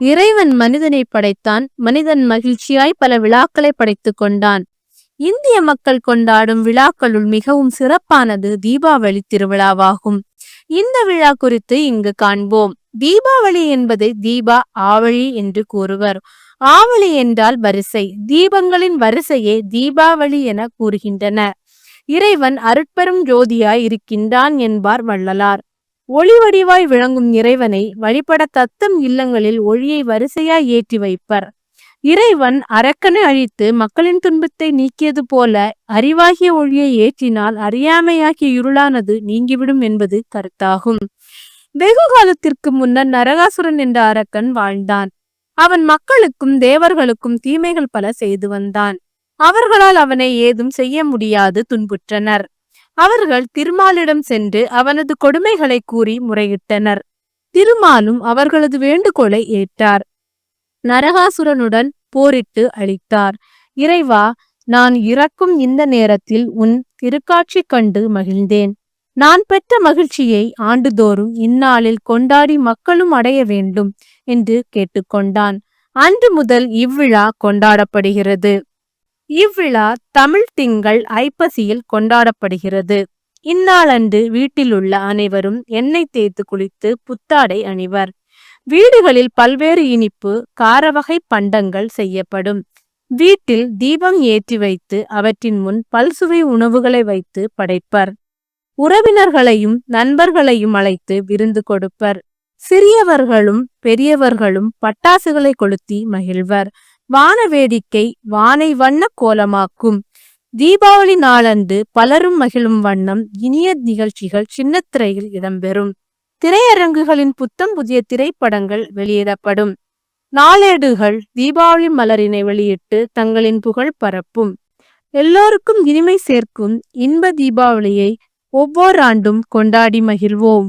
இறைவன் மனிதனை படைத்தான் மனிதன் மகிழ்ச்சியாய் பல விழாக்களை படைத்துக் கொண்டான். இந்திய மக்கள் கொண்டாடும் விழாக்களுள் மிகவும் சிறப்பானது தீபாவளி திருவிழாவாகும். இந்த விழா குறித்து இங்கு காண்போம். தீபாவளி என்பதை தீபா ஆவழி என்று கூறுவர். ஆவளி என்றால் வரிசை. தீபங்களின் வரிசையே தீபாவளி என கூறுகின்றன. இறைவன் அருட்பெரும் ஜோதியாய் இருக்கின்றான் என்பார் வள்ளலார். ஒளி வடிவாய் விளங்கும் இறைவனை வழிபட தத்தம் இல்லங்களில் ஒளியை வரிசையாய் ஏற்றி வைப்பர். இறைவன் அரக்கனை அழித்து மக்களின் துன்பத்தை நீக்கியது போல அறிவாகிய ஒளியை ஏற்றினால் அறியாமையாகிய இருளானது நீங்கிவிடும் என்பது கருத்தாகும். வெகு காலத்திற்கு முன்னர் நரகாசுரன் என்ற அரக்கன் வாழ்ந்தான். அவன் மக்களுக்கும் தேவர்களுக்கும் தீமைகள் பல செய்து வந்தான். அவர்களால் அவனை ஏதும் செய்ய முடியாது துன்புற்றனர். அவர்கள் திருமாலிடம் சென்று அவனது கொடுமைகளை கூறி முறையிட்டனர். திருமாலும் அவர்களது வேண்டுகோளை ஏற்றார். நரகாசுரனுடன் போரிட்டு அழித்தார். இறைவா நான் இறக்கும் இந்த நேரத்தில் உன் திருக்காட்சி கண்டு மகிழ்ந்தேன். நான் பெற்ற மகிழ்ச்சியை ஆண்டுதோறும் இந்நாளில் கொண்டாடி மக்களும் அடைய வேண்டும் என்று கேட்டுக்கொண்டான். அன்று முதல் இவ்விழா கொண்டாடப்படுகிறது. இவ்விழா தமிழ் திங்கள் ஐப்பசியில் கொண்டாடப்படுகிறது. இந்நாளன்று வீட்டிலுள்ள அனைவரும் எண்ணெய் தேய்த்து குளித்து புத்தாடை அணிவர். வீடுகளில் பல்வேறு இனிப்பு காரவகை பண்டங்கள் செய்யப்படும். வீட்டில் தீபம் ஏற்றி வைத்து அவற்றின் முன் பல்சுவை உணவுகளை வைத்து படைப்பர். உறவினர்களையும் நண்பர்களையும் அழைத்து விருந்து கொடுப்பர். சிறியவர்களும் பெரியவர்களும் பட்டாசுகளை கொளுத்தி மகிழ்வர். வான வேடிக்கை வானை வண்ண கோலமாக்கும். தீபாவளி நாளன்று பலரும் மகிழும் வண்ணம் இனிய நிகழ்ச்சிகள் சின்னத்திரையில் இடம்பெறும். திரையரங்குகளின் புத்தம் புதிய திரைப்படங்கள் வெளியிடப்படும். நாளேடுகள் தீபாவளி மலரினை வெளியிட்டு தங்களின் புகழ் பரப்பும். எல்லோருக்கும் இனிமை சேர்க்கும் இன்ப தீபாவளியை ஒவ்வொரு ஆண்டும் கொண்டாடி மகிழ்வோம்.